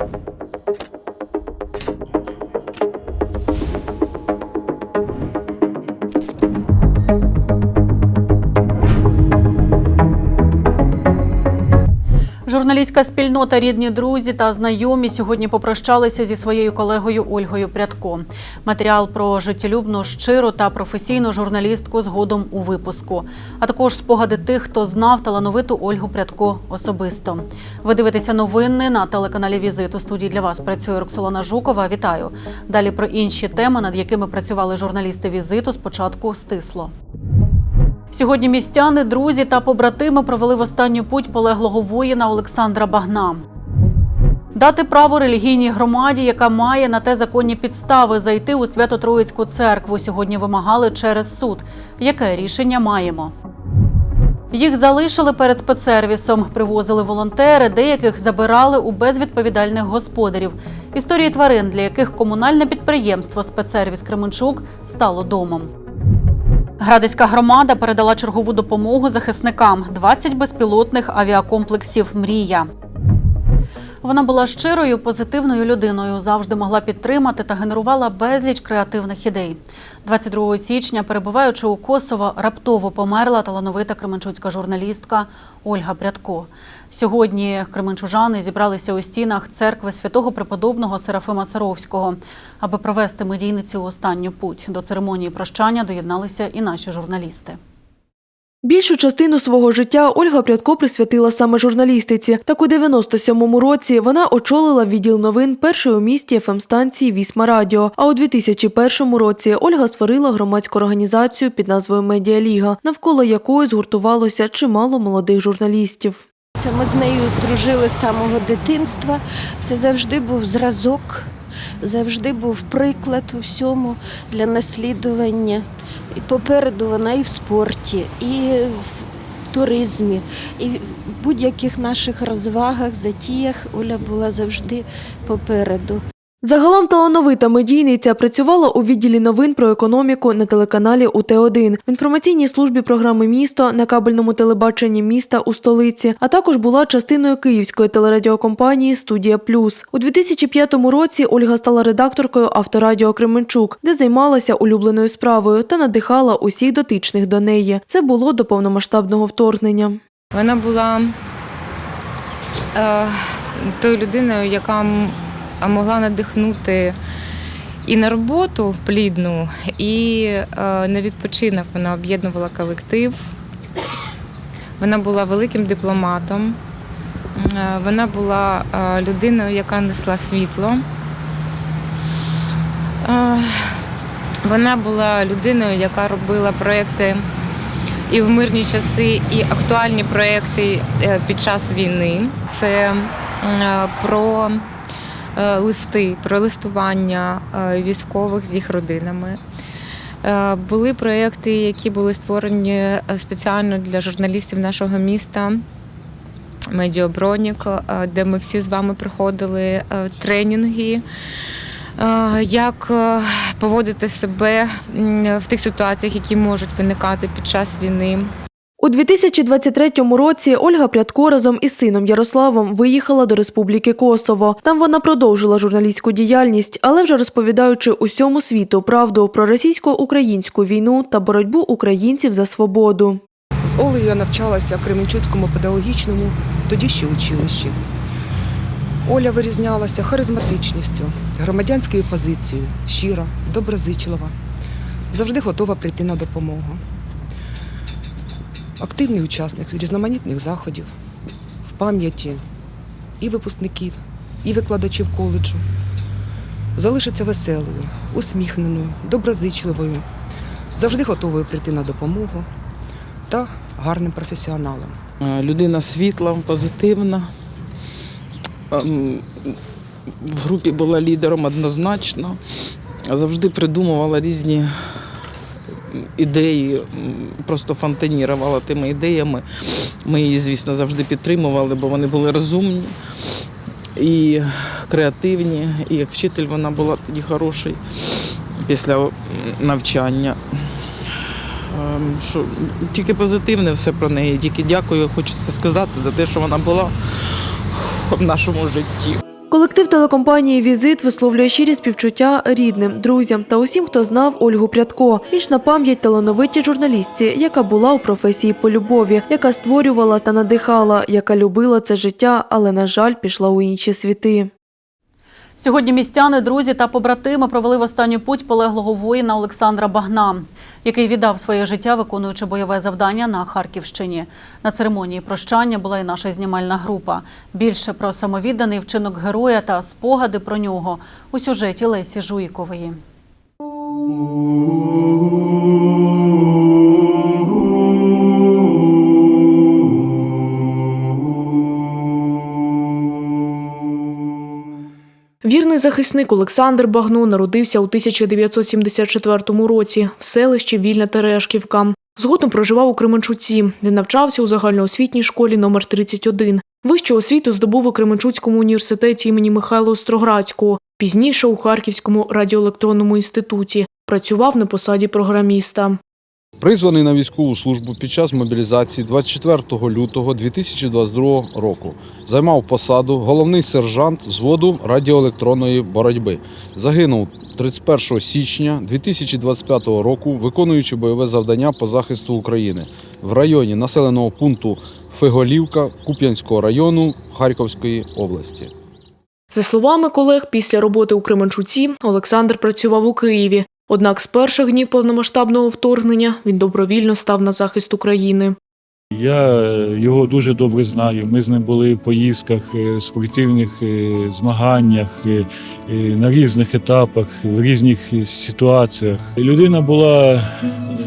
you Журналістська спільнота, рідні друзі та знайомі сьогодні попрощалися зі своєю колегою Ольгою Прядко. Матеріал про життєлюбну, щиру та професійну журналістку згодом у випуску, а також спогади тих, хто знав талановиту Ольгу Прядко особисто. Ви дивитеся новини на телеканалі Візит. У студії для вас працює Роксолана Жукова. Вітаю. Далі про інші теми, над якими працювали журналісти візиту. Спочатку стисло. Сьогодні містяни, друзі та побратими провели в останню путь полеглого воїна Олександра Багна. Дати право релігійній громаді, яка має на те законні підстави зайти у Свято-Троїцьку церкву, сьогодні вимагали через суд. Яке рішення маємо? Їх залишили перед спецсервісом, привозили волонтери, деяких забирали у безвідповідальних господарів. Історії тварин, для яких комунальне підприємство спецсервіс Кременчук стало домом. Градицька громада передала чергову допомогу захисникам 20 безпілотних авіакомплексів Мрія. Вона була щирою, позитивною людиною, завжди могла підтримати та генерувала безліч креативних ідей. 22 січня, перебуваючи у Косово, раптово померла талановита кременчуцька журналістка Ольга Прядко. Сьогодні кременчужани зібралися у стінах церкви святого преподобного Серафима Саровського, аби провести медійницю останню путь. До церемонії прощання доєдналися і наші журналісти. Більшу частину свого життя Ольга Прядко присвятила саме журналістиці. Так у 97-му році вона очолила відділ новин першої у місті ФМ-станції Вісма Радіо. А у 2001 році Ольга створила громадську організацію під назвою Медіаліга, навколо якої згуртувалося чимало молодих журналістів. Це ми з нею дружили з самого дитинства. Це завжди був зразок, завжди був приклад у всьому для наслідування. І попереду вона і в спорті, і в туризмі, і в будь-яких наших розвагах, затіях Оля була завжди попереду. Загалом талановита медійниця працювала у відділі новин про економіку на телеканалі УТ1, в інформаційній службі програми Місто на кабельному телебаченні міста у столиці, а також була частиною київської телерадіокомпанії Студія Плюс. У 2005 році Ольга стала редакторкою авторадіо Кременчук, де займалася улюбленою справою та надихала усіх дотичних до неї. Це було до повномасштабного вторгнення. Вона була е, тою людиною, яка м- могла надихнути і на роботу плідну, і е, на відпочинок. Вона об'єднувала колектив. Вона була великим дипломатом. Е, Вона була е, людиною, яка несла світло. Вона була людиною, яка робила проекти і в мирні часи, і актуальні проекти під час війни. Це про листи, про листування е, військових з їх родинами. Е, Були проекти, які були створені е, спеціально для журналістів нашого міста. Медіобронік, е, де ми всі з вами проходили е, тренінги, е, як е, поводити себе в тих ситуаціях, які можуть виникати під час війни. У 2023 році Ольга Прядко разом із сином Ярославом виїхала до Республіки Косово. Там вона продовжила журналістську діяльність, але вже розповідаючи усьому світу правду про російсько-українську війну та боротьбу українців за свободу. З Олею я навчалася в Кременчуцькому педагогічному, тоді ще училищі. Оля вирізнялася харизматичністю, громадянською позицією, щира, доброзичлива, завжди готова прийти на допомогу. Активний учасник різноманітних заходів в пам'яті і випускників, і викладачів коледжу. Залишиться веселою, усміхненою, доброзичливою, завжди готовою прийти на допомогу та гарним професіоналом. Е, Людина світла, позитивна. Ем, В групі була лідером однозначно. Завжди придумувала різні ідеї, просто фонтанірувала тими ідеями. Ми її, звісно, завжди підтримували, бо вони були розумні і креативні. І як вчитель вона була тоді хороший після навчання. Ем, Що, тільки позитивне все про неї. Тільки дякую, хочеться сказати за те, що вона була в нашому житті. Колектив телекомпанії Візит висловлює щирі співчуття рідним, друзям та усім, хто знав Ольгу Прядко. Вічна пам'ять талановитій журналістці, яка була у професії по любові, яка створювала та надихала, яка любила це життя, але на жаль, пішла у інші світи. Сьогодні містяни, друзі та побратими провели в останню путь полеглого воїна Олександра Багна, який віддав своє життя, виконуючи бойове завдання на Харківщині. На церемонії прощання була і наша знімальна група. Більше про самовідданий вчинок героя та спогади про нього у сюжеті Лесі Жуйкової. Вірний захисник Олександр Багно народився у 1974 році в селищі Вільна Терешківка. Згодом проживав у Кременчуці, де навчався у загальноосвітній школі номер 31. Вищу освіту здобув у Кременчуцькому університеті імені Михайла Остроградського, пізніше у Харківському радіоелектронному інституті. Працював на посаді програміста. Призваний на військову службу під час мобілізації 24 лютого 2022 року. Займав посаду головний сержант взводу радіоелектронної боротьби. Загинув 31 січня 2025 року, виконуючи бойове завдання по захисту України в районі населеного пункту Фиголівка Куп'янського району Харківської області. За словами колег, після роботи у Кременчуці Олександр працював у Києві. Однак з перших днів повномасштабного вторгнення він добровільно став на захист України. Я е, його дуже добре знаю. Ми з ним були в поїздках, е, спортивних е, змаганнях на різних етапах, в різних ситуаціях. Людина була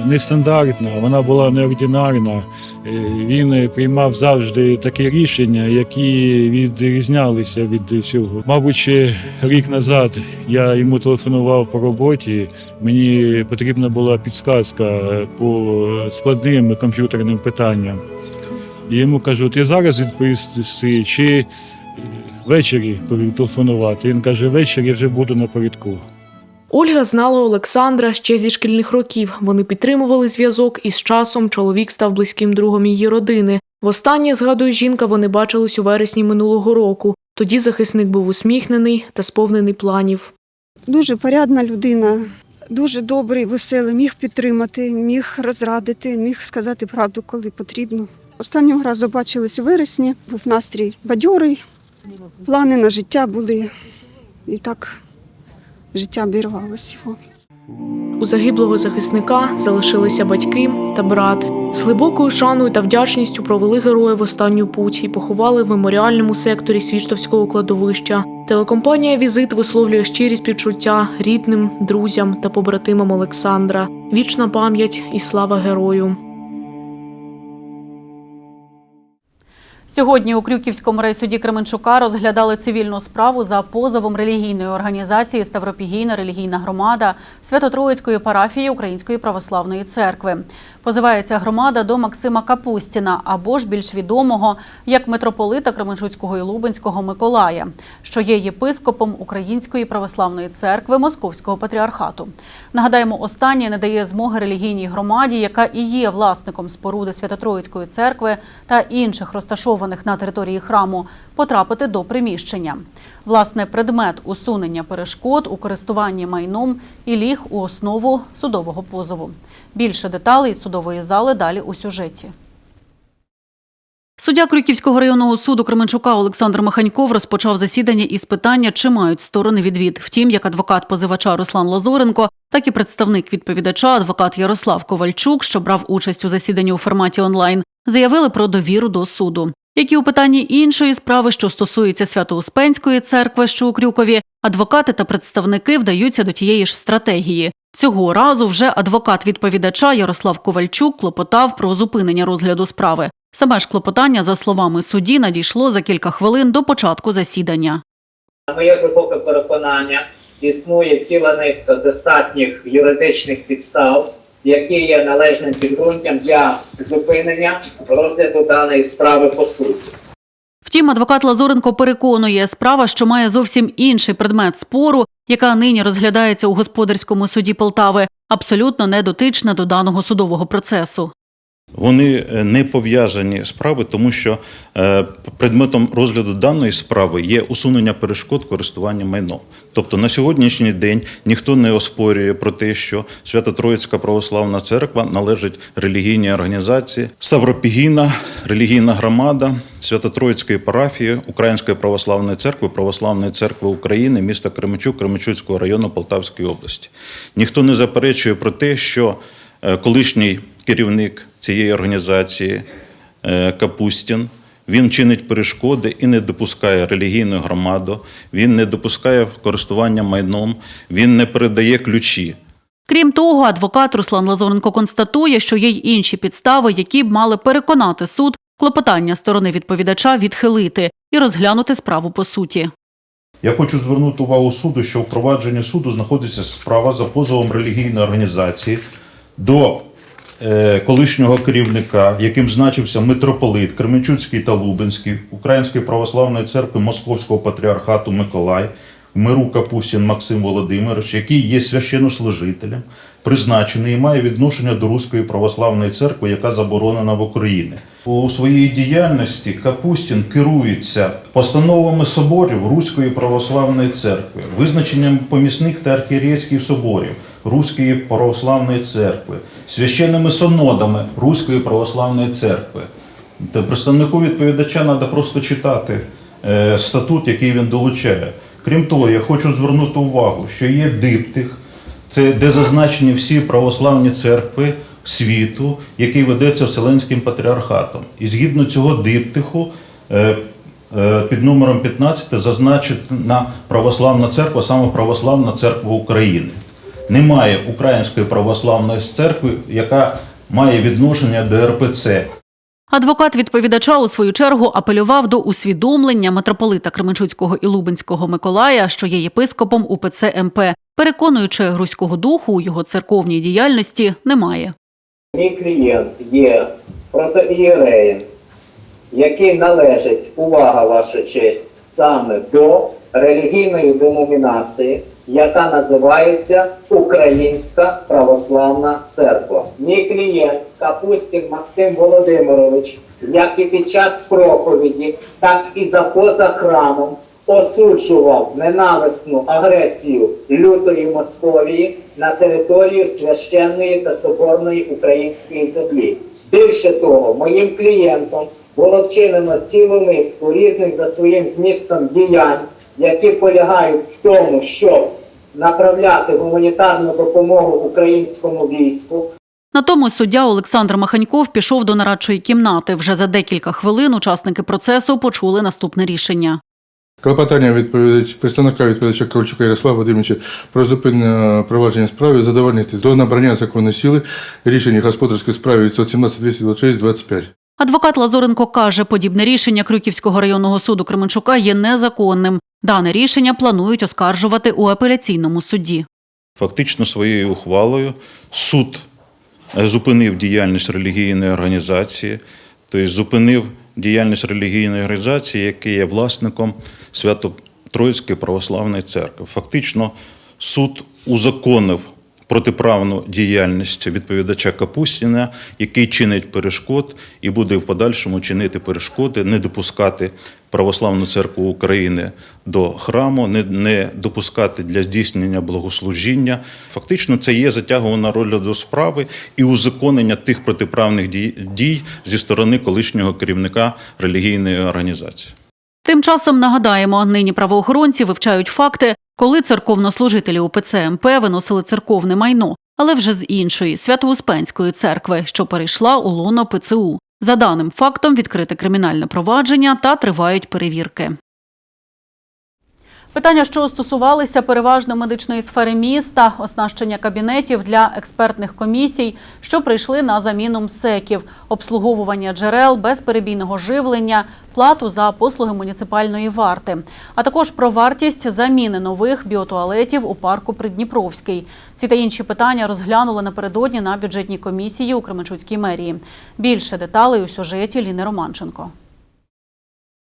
нестандартна, вона була неординарна. Е, Він е, приймав завжди такі рішення, які відрізнялися від всього. Мабуть, рік назад я йому телефонував по роботі. Мені потрібна була підсказка е, по складним комп'ютерним питанням. І йому кажу, ти зараз відповісти чи ввечері телефонувати. Він каже, ввечері вже буду напередку. Ольга знала Олександра ще зі шкільних років. Вони підтримували зв'язок і з часом чоловік став близьким другом її родини. Востаннє, згадує жінка, вони бачились у вересні минулого року. Тоді захисник був усміхнений та сповнений планів. Дуже порядна людина, дуже добрий, веселий, міг підтримати, міг розрадити, міг сказати правду, коли потрібно. Останнього разу бачились у вересні, був настрій бадьорий, плани на життя були, і так життя обірвалося його. У загиблого захисника залишилися батьки та брат. З глибокою шаною та вдячністю провели героя в останню путь і поховали в меморіальному секторі Свіштовського кладовища. Телекомпанія Візит висловлює щирі співчуття рідним, друзям та побратимам Олександра. Вічна пам'ять і слава герою. Сьогодні у Крюківському райсуді Кременчука розглядали цивільну справу за позовом релігійної організації Ставропігійна релігійна громада Свято-Троїцької парафії Української православної церкви. Позивається громада до Максима Капустіна або ж більш відомого як митрополита Кременчуцького і Лубенського Миколая, що є єпископом Української православної церкви Московського патріархату. Нагадаємо, останнє не дає змоги релігійній громаді, яка і є власником споруди Свято-Троїцької церкви та інших розташованих на території храму, потрапити до приміщення. Власне, предмет усунення перешкод у користуванні майном і ліг у основу судового позову. Більше деталей з судової зали далі у сюжеті. Суддя Крюківського районного суду Кременчука Олександр Маханьков розпочав засідання із питання, чи мають сторони відвід. Втім, як адвокат позивача Руслан Лазоренко, так і представник відповідача, адвокат Ярослав Ковальчук, що брав участь у засіданні у форматі онлайн, заявили про довіру до суду. Як і у питанні іншої справи, що стосується Свято-Успенської церкви, що у Крюкові, адвокати та представники вдаються до тієї ж стратегії. Цього разу вже адвокат відповідача Ярослав Ковальчук клопотав про зупинення розгляду справи. Саме ж клопотання, за словами судді, надійшло за кілька хвилин до початку засідання. Моє глибоке переконання, існує ціла низка достатніх юридичних підстав, які є належним підґрунтям для зупинення розгляду даної справи по суті. Втім, адвокат Лазоренко переконує, справа, що має зовсім інший предмет спору, яка нині розглядається у господарському суді Полтави, абсолютно не дотична до даного судового процесу. Вони е, не пов'язані справи, тому що е, предметом розгляду даної справи є усунення перешкод користування майном. Тобто на сьогоднішній день ніхто не оспорює про те, що Свято-Троїцька православна церква належить релігійній організації Ставропігійна релігійна громада Свято-Троїцької парафії Української православної церкви, Православної церкви України, міста Кременчук, Кременчуцького району Полтавської області. Ніхто не заперечує про те, що е, колишній керівник цієї організації е, Капустін. Він чинить перешкоди і не допускає релігійну громаду, він не допускає користування майном, він не передає ключі. Крім того, адвокат Руслан Лазоненко констатує, що є й інші підстави, які б мали переконати суд клопотання сторони відповідача відхилити і розглянути справу по суті. Я хочу звернути увагу суду, що у провадженні суду знаходиться справа за позовом релігійної організації до колишнього керівника, яким значився митрополит Кременчуцький та Лубенський Української православної церкви Московського патріархату Миколай, Миру Капустін Максим Володимирович, який є священнослужителем, призначений і має відношення до Руської православної церкви, яка заборонена в Україні. У своїй діяльності Капустін керується постановами соборів Руської православної церкви, визначенням помісних та архієрейських соборів Руської православної церкви, священними сонодами Руської православної церкви. Та представнику відповідача треба просто читати е, статут, який він долучає. Крім того, я хочу звернути увагу, що є диптих, це де зазначені всі православні церкви світу, який ведеться Вселенським патріархатом. І згідно цього диптиху, е, е, під номером 15 зазначена православна церква, саме православна церква України. Немає Української православної церкви, яка має відношення до РПЦ. Адвокат відповідача у свою чергу апелював до усвідомлення митрополита Кременчуцького і Лубенського Миколая, що є єпископом УПЦ МП, переконуючи грузького духу у його церковній діяльності немає. Мій клієнт є протоієреєм, який належить, увага ваша честь, саме до релігійної деномінації, яка називається Українська Православна Церква. Мій клієнт Капустін Максим Володимирович, як і під час проповіді, так і за поза храмом осуджував ненависну агресію лютої Московії на територію священної та соборної української землі. Більше того, моїм клієнтам було вчинено цілу низку різних за своїм змістом діянь, які полягають в тому, щоб направляти гуманітарну допомогу українському війську, На тому суддя Олександр Маханьков пішов до нарадчої кімнати. Вже за декілька хвилин учасники процесу почули наступне рішення. Клопотання відповідач, представника відповідача Ковальчука Ярослава Вадимовича про зупинення провадження справи задовольнити до набрання законної сили рішення господарської справи від 117 226 25. Адвокат Лазоренко каже, подібне рішення Крюківського районного суду Кременчука є незаконним. Дане рішення планують оскаржувати у апеляційному суді. Фактично своєю ухвалою суд е, зупинив діяльність релігійної організації, тобто зупинив діяльність релігійної організації, яка є власником Свято-Троїцької православної церкви. Фактично суд узаконив протиправну діяльність відповідача Капустіна, який чинить перешкод і буде в подальшому чинити перешкоди, не допускати Православну церкву України до храму, не, не допускати для здійснення богослужіння. Фактично, це є затягування розгляду справи і узаконення тих протиправних дій зі сторони колишнього керівника релігійної організації. Тим часом нагадаємо, нині правоохоронці вивчають факти, коли церковнослужителі УПЦ МП виносили церковне майно, але вже з іншої Свято-Успенської церкви, що перейшла у лоно ПЦУ. За даним фактом відкрите кримінальне провадження та тривають перевірки. Питання, що стосувалися переважно медичної сфери міста, оснащення кабінетів для експертних комісій, що прийшли на заміну МСЕКів, обслуговування джерел, безперебійного живлення, плату за послуги муніципальної варти, а також про вартість заміни нових біотуалетів у парку Придніпровський. Ці та інші питання розглянули напередодні на бюджетній комісії у Кременчуцькій мерії. Більше деталей у сюжеті Ліни Романченко.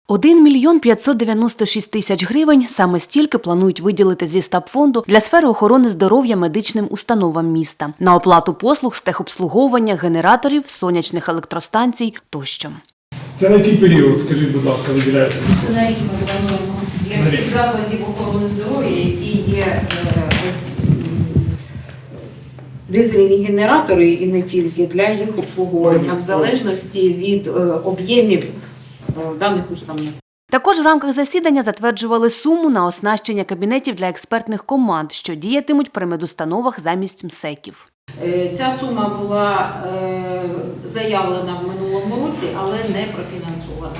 1 мільйон 596 тисяч гривень саме стільки планують виділити зі стабфонду для сфери охорони здоров'я медичним установам міста на оплату послуг з техобслуговування генераторів, сонячних електростанцій тощо. Це на який період, скажіть, будь ласка, виділяється ці кошти? На рік ми плануємо для всіх закладів охорони здоров'я, які є е, дизельні генератори і не тільки для їх обслуговування, в залежності від е, об'ємів е, даних установ. Також в рамках засідання затверджували суму на оснащення кабінетів для експертних команд, що діятимуть при медустановах замість МСЕКів. Е, Ця сума була е, заявлена в минулому році, але не профінансована.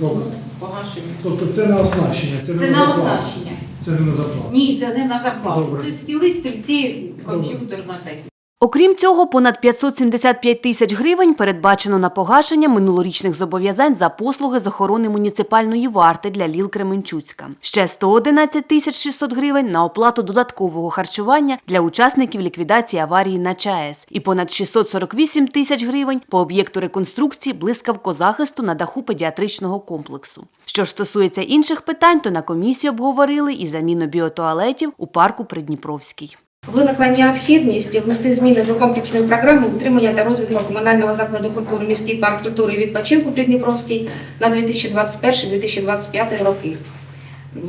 Добре. Погашення. Тобто це на оснащення, це, Це не на оснащення. Це не на зарплату. Ні, це не на зарплату. Це стіли, стільці, комп'ютерна техніка. Окрім цього, понад 575 тисяч гривень передбачено на погашення минулорічних зобов'язань за послуги з охорони муніципальної варти для Ліл Кременчуцька. Ще 111 тисяч 600 гривень на оплату додаткового харчування для учасників ліквідації аварії на ЧАЕС і понад 648 тисяч гривень по об'єкту реконструкції блискавкозахисту на даху педіатричного комплексу. Що ж стосується інших питань, то на комісії обговорили і заміну біотуалетів у парку Придніпровський. Виникла необхідність внести зміни до комплексної програми утримання та розвитку комунального закладу культури міський парк культури і відпочинку Придніпровський на 2021-2025 роки.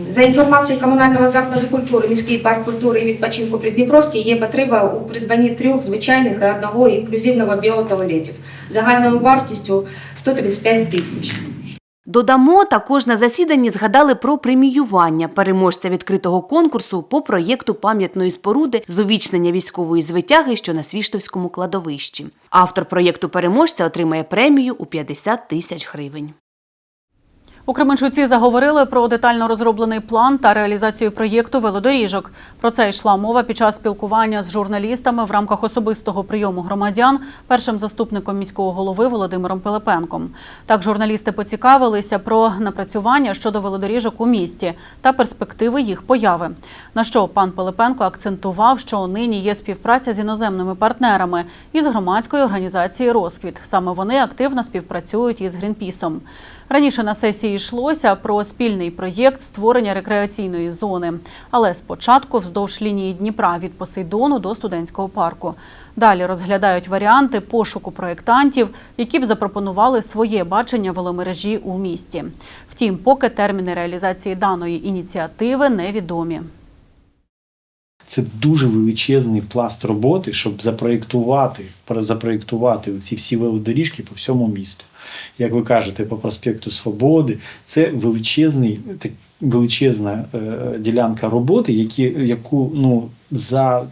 За інформацією комунального закладу культури міський парк культури і відпочинку Придніпровський є потреба у придбанні трьох звичайних і одного інклюзивного біотуалетів загальною вартістю 135 тисяч. Додамо, також на засіданні згадали про преміювання переможця відкритого конкурсу по проєкту пам'ятної споруди з увічнення військової звитяги, що на Свіштовському кладовищі. Автор проєкту переможця отримає премію у 50 тисяч гривень. У Кременчуці заговорили про детально розроблений план та реалізацію проєкту велодоріжок. Про це йшла мова під час спілкування з журналістами в рамках особистого прийому громадян першим заступником міського голови Володимиром Пилипенком. Так, журналісти поцікавилися про напрацювання щодо велодоріжок у місті та перспективи їх появи. На що пан Пилипенко акцентував, що нині є співпраця з іноземними партнерами і з громадської організації Розквіт. Саме вони активно співпрацюють із Грінпісом. Раніше на сесії йшлося про спільний проєкт створення рекреаційної зони, але спочатку вздовж лінії Дніпра від Посейдону до студентського парку. Далі розглядають варіанти пошуку проєктантів, які б запропонували своє бачення веломережі у місті. Втім, поки терміни реалізації даної ініціативи невідомі. Це дуже величезний пласт роботи, щоб запроєктувати, запроєктувати ці всі велодоріжки по всьому місту. Як ви кажете, по проспекту Свободи, це величезний, величезна е, ділянка роботи, які, яку ну, за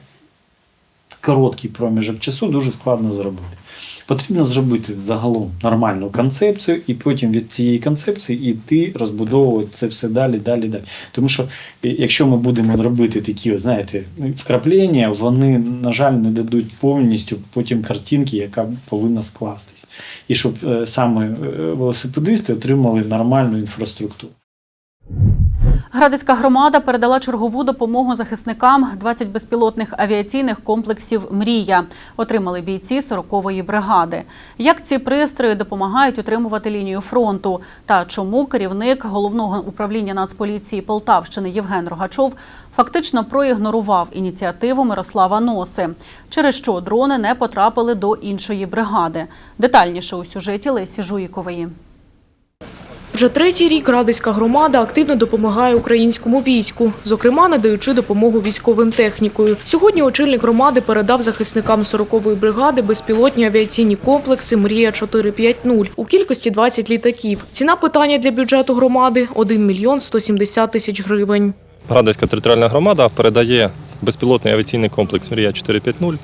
короткий проміжок часу дуже складно зробити. Потрібно зробити загалом нормальну концепцію, і потім від цієї концепції йти розбудовувати це все далі, далі, далі. Тому що е, якщо ми будемо робити такі, знаєте, вкраплення, вони, на жаль, не дадуть повністю потім картинки, яка повинна скластись. І щоб е, саме е, велосипедисти отримали нормальну інфраструктуру. Градицька громада передала чергову допомогу захисникам 20 безпілотних авіаційних комплексів Мрія. Отримали бійці 40-ї бригади. Як ці пристрої допомагають утримувати лінію фронту? Та чому керівник головного управління Нацполіції Полтавщини Євген Рогачов фактично проігнорував ініціативу Мирослава Носи, через що дрони не потрапили до іншої бригади? Детальніше у сюжеті Лесі Жуїкової. Вже третій рік Радиська громада активно допомагає українському війську, зокрема надаючи допомогу військовим технікою. Сьогодні очільник громади передав захисникам 40-ї бригади безпілотні авіаційні комплекси Мрія 450 у кількості 20 літаків. Ціна питання для бюджету громади 1 мільйон 170 тисяч гривень. Радиська територіальна громада передає безпілотний авіаційний комплекс Мрія 450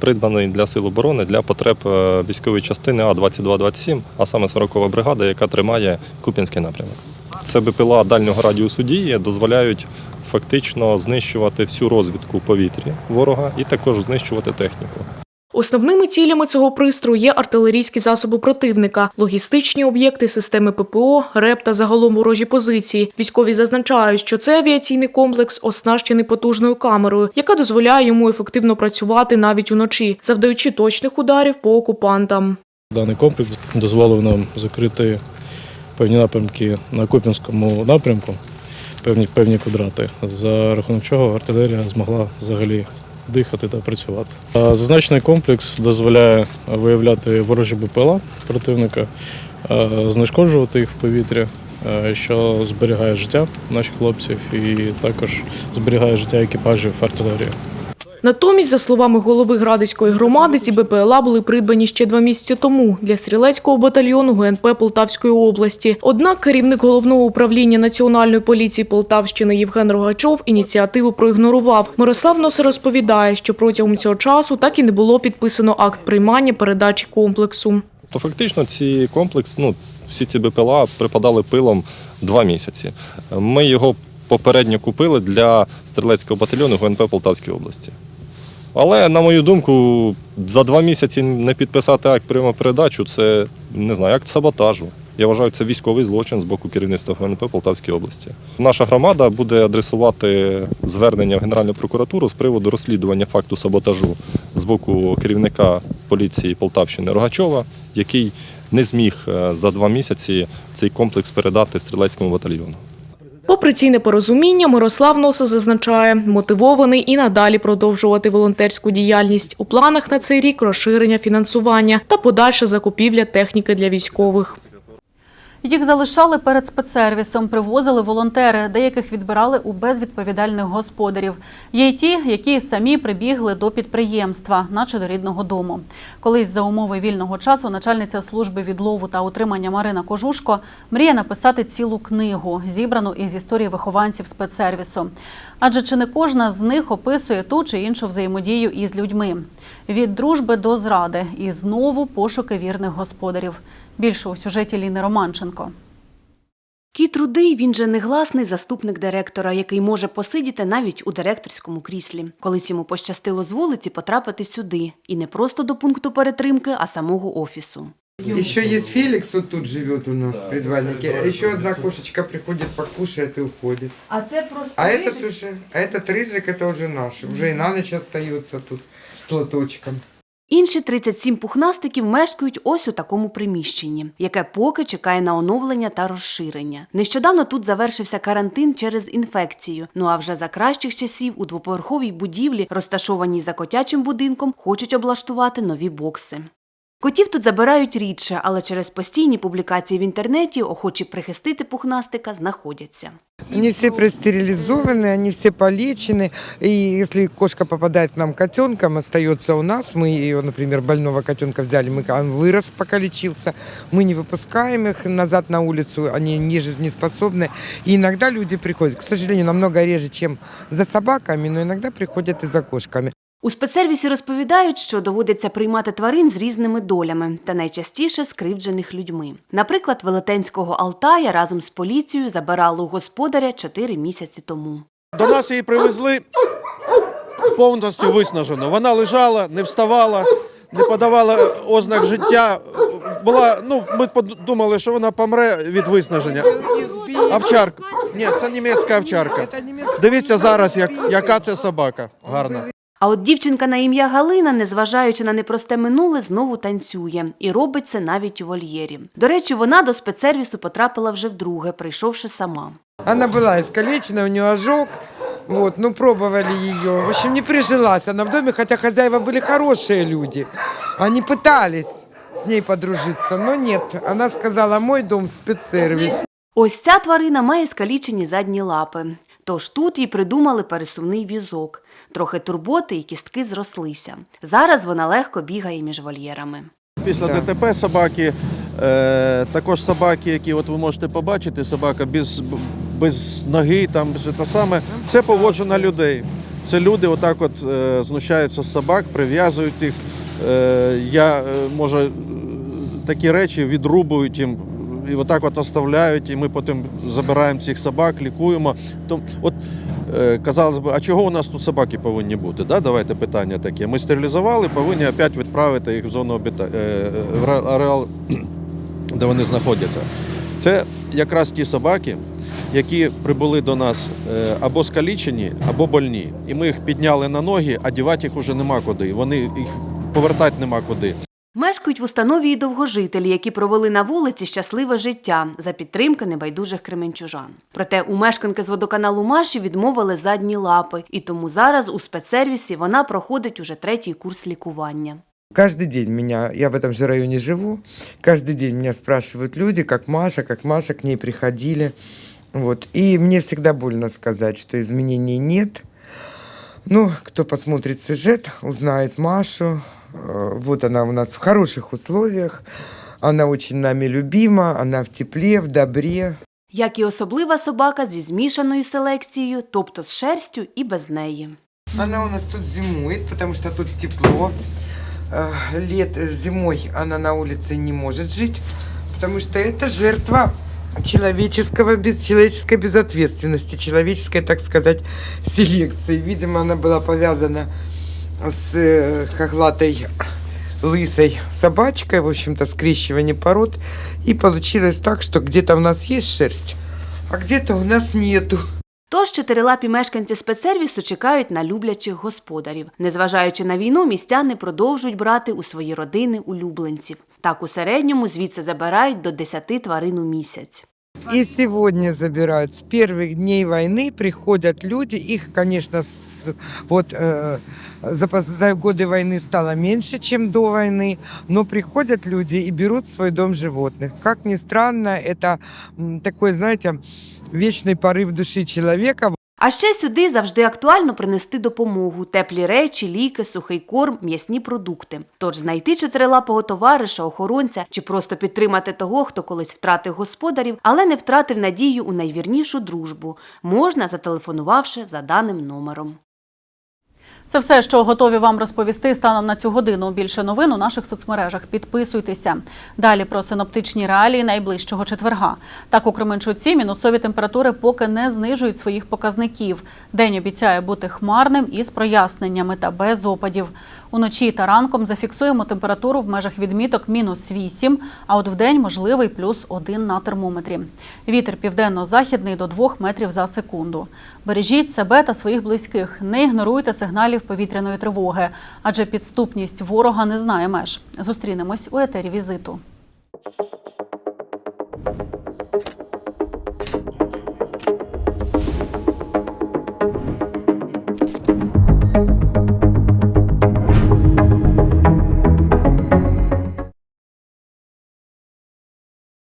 придбаний для сил оборони для потреб е, військової частини А-2227, а саме 40-ва бригада, яка тримає Куп'янський напрямок. Це БПЛА дальнього радіусу дії дозволяють фактично знищувати всю розвідку в повітрі ворога і також знищувати техніку. Основними цілями цього пристрою є артилерійські засоби противника, логістичні об'єкти, системи ППО, РЕП та загалом ворожі позиції. Військові зазначають, що цей авіаційний комплекс оснащений потужною камерою, яка дозволяє йому ефективно працювати навіть уночі, завдаючи точних ударів по окупантам. Даний комплекс дозволив нам закрити певні напрямки на Куп'янському напрямку, певні, певні квадрати, за рахунок чого артилерія змогла взагалі дихати та працювати. Зазначений комплекс дозволяє виявляти ворожі БПЛА противника, знешкоджувати їх в повітрі, що зберігає життя наших хлопців і також зберігає життя екіпажів артилерії. Натомість, за словами голови Градицької громади, ці БПЛА були придбані ще два місяці тому для стрілецького батальйону ГНП Полтавської області. Однак керівник головного управління Національної поліції Полтавщини Євген Рогачов ініціативу проігнорував. Мирослав Носе розповідає, що протягом цього часу так і не було підписано акт приймання передачі комплексу. То фактично ці комплекс, ну, всі ці БПЛА припадали пилом два місяці. Ми його попередньо купили для стрілецького батальйону ГНП Полтавської області. Але, на мою думку, за два місяці не підписати акт прийому передачу це не знаю, акт саботажу. Я вважаю, це військовий злочин з боку керівництва ГНП Полтавської області. Наша громада буде адресувати звернення в Генеральну прокуратуру з приводу розслідування факту саботажу з боку керівника поліції Полтавщини Рогачова, який не зміг е, за два місяці цей комплекс передати стрілецькому батальйону. Попри ці непорозуміння, Мирослав Носа зазначає, мотивований і надалі продовжувати волонтерську діяльність. У планах на цей рік розширення фінансування та подальша закупівля техніки для військових. Їх залишали перед спецсервісом, привозили волонтери, деяких відбирали у безвідповідальних господарів. Є й ті, які самі прибігли до підприємства, наче до рідного дому. Колись за умови вільного часу начальниця служби відлову та утримання Марина Кожушко мріє написати цілу книгу, зібрану із історії вихованців спецсервісу. Адже чи не кожна з них описує ту чи іншу взаємодію із людьми від дружби до зради і знову пошуки вірних господарів. Більше у сюжеті Ліни Романченко. Кіт Рудий, він же негласний заступник директора, який може посидіти навіть у директорському кріслі. Колись йому пощастило з вулиці потрапити сюди. І не просто до пункту перетримки, а самого офісу. Еще есть Феликс, вот тут живет у нас в предвальнике. Еще одна кошечка приходит, покушает и уходит. А це просто А этот уже, а этот рыжик, это уже наш. Уже и на ночь остается тут с лоточком. Інші 37 пухнастиків мешкають ось у такому приміщенні, яке поки чекає на оновлення та розширення. Нещодавно тут завершився карантин через інфекцію. Ну а вже за кращих часів у двоповерховій будівлі, розташованій за котячим будинком, хочуть облаштувати нові бокси. Котів тут забирають рідше, але через постійні публікації в інтернеті охочі прихистити пухнастика знаходяться. Они все простерилизованы, они все полечены. И если кошка попадает к нам котенком, остается у нас. Мы ее, например, больного котенка взяли, мы, он вырос, пока лечился. Мы не выпускаем их назад на улицу, они не жизнеспособны. И иногда люди приходят, к сожалению, намного реже, чем за собаками, но иногда приходят и за кошками. У спецсервісі розповідають, що доводиться приймати тварин з різними долями та найчастіше скривджених людьми. Наприклад, велетенського Алтая разом з поліцією забирали у господаря 4 місяці тому. До нас її привезли повністю виснажено. Вона лежала, не вставала, не подавала ознак життя. Була, ну, ми подумали, що вона помре від виснаження. Овчарка. Ні, це німецька овчарка. Дивіться зараз, як, яка це собака. Гарна. А от дівчинка на ім'я Галина, незважаючи на непросте минуле, знову танцює і робить це навіть у вольєрі. До речі, вона до спецсервісу потрапила вже вдруге, прийшовши сама. Она была искалечена, у нее ожог. Вот, ну пробовали ее. В общем, не прижилась она в доме, хотя хозяева были хорошие люди. Они пытались с ней подружиться, но нет. Она сказала, мой дом спецсервис. Ось ця тварина має скалічені задні лапи. Тож тут їй придумали пересувний візок. Трохи турботи і кістки зрослися. Зараз вона легко бігає між вольєрами. Після ДТП собаки, е, також собаки, які от ви можете побачити, собака без, без ноги, там все те саме. Це поводжена людей. Це люди отак от е, знущаються з собак, прив'язують їх. Е, я може такі речі відрубують їм. І отак от оставляють, і ми потім забираємо цих собак, лікуємо. То, от, казалось би, а чого у нас тут собаки повинні бути? Да? Давайте питання таке. Ми стерилізували, повинні опять відправити їх в зону обіта... е, в ареал, де вони знаходяться. Це якраз ті собаки, які прибули до нас е, або скалічені, або больні. І ми їх підняли на ноги, а дівати їх уже нема куди. Вони їх повертати нема куди. Мешкають в установі і довгожителі, які провели на вулиці щасливе життя за підтримки небайдужих кременчужан. Проте у мешканки з водоканалу Маші відмовили задні лапи, і тому зараз у спецсервісі вона проходить уже третій курс лікування. Каждый день меня, я в этом же районе живу, каждый день меня спрашивают люди, как Маша, как Маша, к ней приходили. Вот. И мне всегда больно сказать, что изменений нет. Ну, кто посмотрит сюжет, узнает Машу. Э, Вот она у нас в хороших условиях. Она очень нами любима, она в тепле, в добре. Як і особлива собака зі змішаною селекцією, тобто з шерстю і без неї. Она у нас тут зимует, потому что тут тепло. Э, Лет зимой она на улице не может жить, потому что это жертва человеческого, без, человеческой безответственности, человеческой, так сказать, селекции. Видимо, она была повязана с э, хохлатой лысой собачкой, в общем-то, скрещивание пород. И получилось так, что где-то у нас есть шерсть, а где-то у нас нету. Тож чотирилапі мешканці спецсервісу чекають на люблячих господарів. Незважаючи на війну, містяни продовжують брати у свої родини улюбленців. Так у середньому звідси забирають до 10 тварин у місяць. И сегодня забирают. С первых дней войны приходят люди. Их, конечно, с, вот э, за, пос- за годы войны стало меньше, чем до войны. Но приходят люди и берут в свой дом животных. Как ни странно, это м, такой, знаете, вечный порыв души человека. А ще сюди завжди актуально принести допомогу: теплі речі, ліки, сухий корм, м'ясні продукти. Тож знайти чотирилапого товариша, охоронця чи просто підтримати того, хто колись втратив господарів, але не втратив надію у найвірнішу дружбу, можна зателефонувавши за даним номером. Це все, що готові вам розповісти станом на цю годину. Більше новин у наших соцмережах. Підписуйтеся. Далі про синоптичні реалії найближчого четверга. Так у Кременчуці мінусові температури поки не знижують своїх показників. День обіцяє бути хмарним із проясненнями та без опадів. Уночі та ранком зафіксуємо температуру в межах відміток мінус 8, а от вдень можливий плюс 1 на термометрі. Вітер південно-західний до 2 метрів за секунду. Бережіть себе та своїх близьких. Не ігноруйте сигналів повітряної тривоги, адже підступність ворога не знає меж. Зустрінемось у етері візиту.